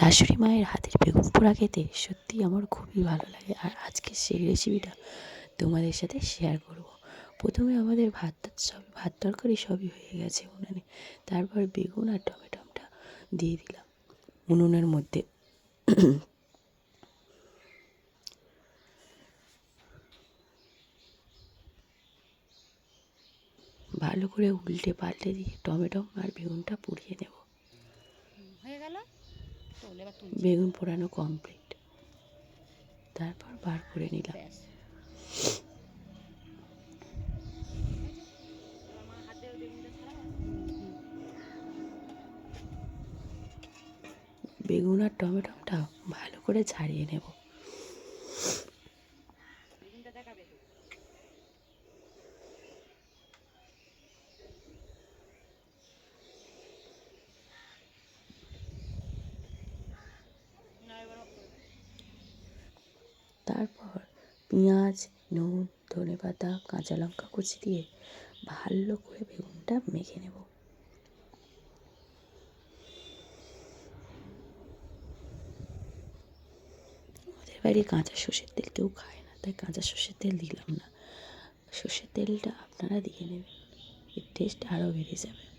শাশুড়ি মায়ের হাতের বেগুন পোড়া খেতে সত্যিই আমার খুবই ভালো লাগে। আর আজকে সেই রেসিপিটা তোমাদের সাথে শেয়ার করব। প্রথমে আমাদের ভাত সব, ভাত তরকারি সবই হয়ে গেছে উনুনে। তারপর বেগুন আর টমেটোটা দিয়ে দিলাম উনুনের মধ্যে। ভালো করে উল্টে পাল্টে দিয়ে টমেটো আর বেগুনটা পুড়িয়ে নেব হয়ে গেল তোল এবার তুল বেগুন পোড়ানো কমপ্লিট তারপর বার করে নিলাম। বেগুন আর টমেটোটা ভালো করে ছাড়িয়ে নেব। তারপর পেঁয়াজ, নুন ধনে পাতা কাঁচা লঙ্কা কুচি দিয়ে ভালো করে বেগুনটা মেখে নেব। ওদের বাড়ি কাঁচা সর্ষের তেল কেউ খায় না, তাই কাঁচা সর্ষের তেল দিলাম না। সর্ষের তেলটা আপনারা দিয়ে নেবেন, এর টেস্ট আরও বেড়ে যাবে।